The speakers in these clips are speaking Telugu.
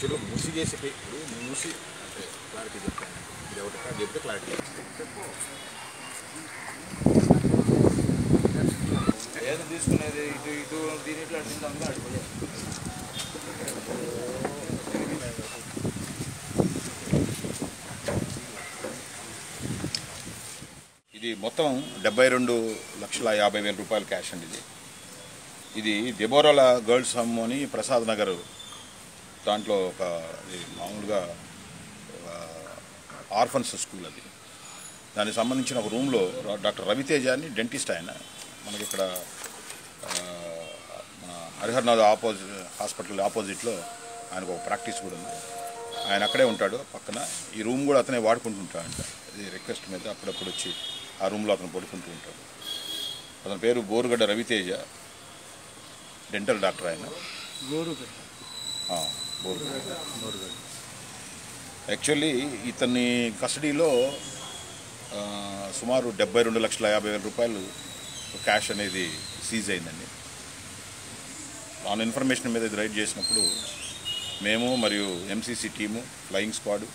చూడు మూసి చేసి ఇప్పుడు మూసి అంటే క్లారిటీ చెప్తాను. ఇది ఒకటి కాదు చెప్తే క్లారిటీ ఏది తీసుకునేది? ఇటు ఇటు దీనిట్లో అడిగింది అందులో అడిపోలేదు ఇది మొత్తం డెబ్బై రెండు లక్షల యాభై వేల రూపాయల క్యాష్ అండి ఇది. ఇది దెబోరాల గర్ల్స్ హోమ్ అని ప్రసాద్ నగర్ దాంట్లో ఒక ఇది మామూలుగా ఆర్ఫన్స్ స్కూల్ అది. దానికి సంబంధించిన ఒక రూమ్లో డాక్టర్ రవితేజ అని డెంటిస్ట్ ఆయన. మనకి ఇక్కడ మన హరిహర్నాథ్ ఆపోజిట్ హాస్పిటల్ ఆపోజిట్లో ఆయనకు ఒక ప్రాక్టీస్ కూడా ఉంది. ఆయన అక్కడే ఉంటాడు పక్కన. ఈ రూమ్ కూడా అతనే వాడుకుంటుంటాడంట ఇది రిక్వెస్ట్ మీద అప్పుడప్పుడు వచ్చి ఆ రూమ్లో అతను పడుకుంటూ ఉంటాడు. అతని పేరు బోరుగడ్డ రవితేజ. డెంటల్ డాక్టర్ ఆయన? యాక్చువల్లీ ఇతన్ని కస్టడీలో సుమారు డెబ్బై రెండు లక్షల యాభై వేల రూపాయలు క్యాష్ అనేది సీజ్ అయిందండి. ఆన్ ఇన్ఫర్మేషన్ మీద ఇది రైడ్ చేసినప్పుడు మేము మరియు ఎంసీసీ టీము ఫ్లయింగ్ స్క్వాడ్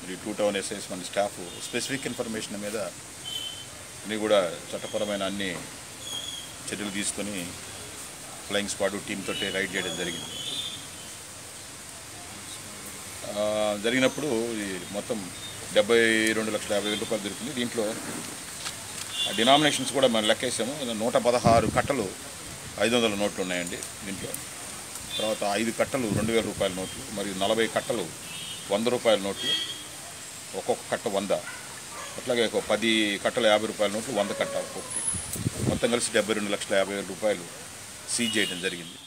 మరియు టూ టౌన్ ఎస్ఐస్ మన స్టాఫ్ స్పెసిఫిక్ ఇన్ఫర్మేషన్ మీద అన్నీ కూడా చట్టపరమైన అన్ని చర్యలు తీసుకొని ఫ్లయింగ్ స్క్వాడ్ టీంతో తోటి రైడ్ చేయడం జరిగింది. జరిగినప్పుడు మొత్తం డెబ్బై రెండు లక్షల యాభై వేల రూపాయలు దొరికింది. దీంట్లో డినామినేషన్స్ కూడా మనం లెక్కేసాము. నూట పదహారు కట్టలు ఐదు వందల నోట్లు ఉన్నాయండి దీంట్లో. తర్వాత ఐదు కట్టలు రెండు వేల రూపాయల నోట్లు మరియు నలభై కట్టలు వంద రూపాయల నోట్లు ఒక్కొక్క కట్ట వంద. అట్లాగే ఒక పది కట్టల యాభై రూపాయల నోట్లు వంద కట్ట ఒక్కొక్కటి. మొత్తం కలిసి డెబ్బై రెండు లక్షల యాభై వేల రూపాయలు సీజ్ చేయడం జరిగింది.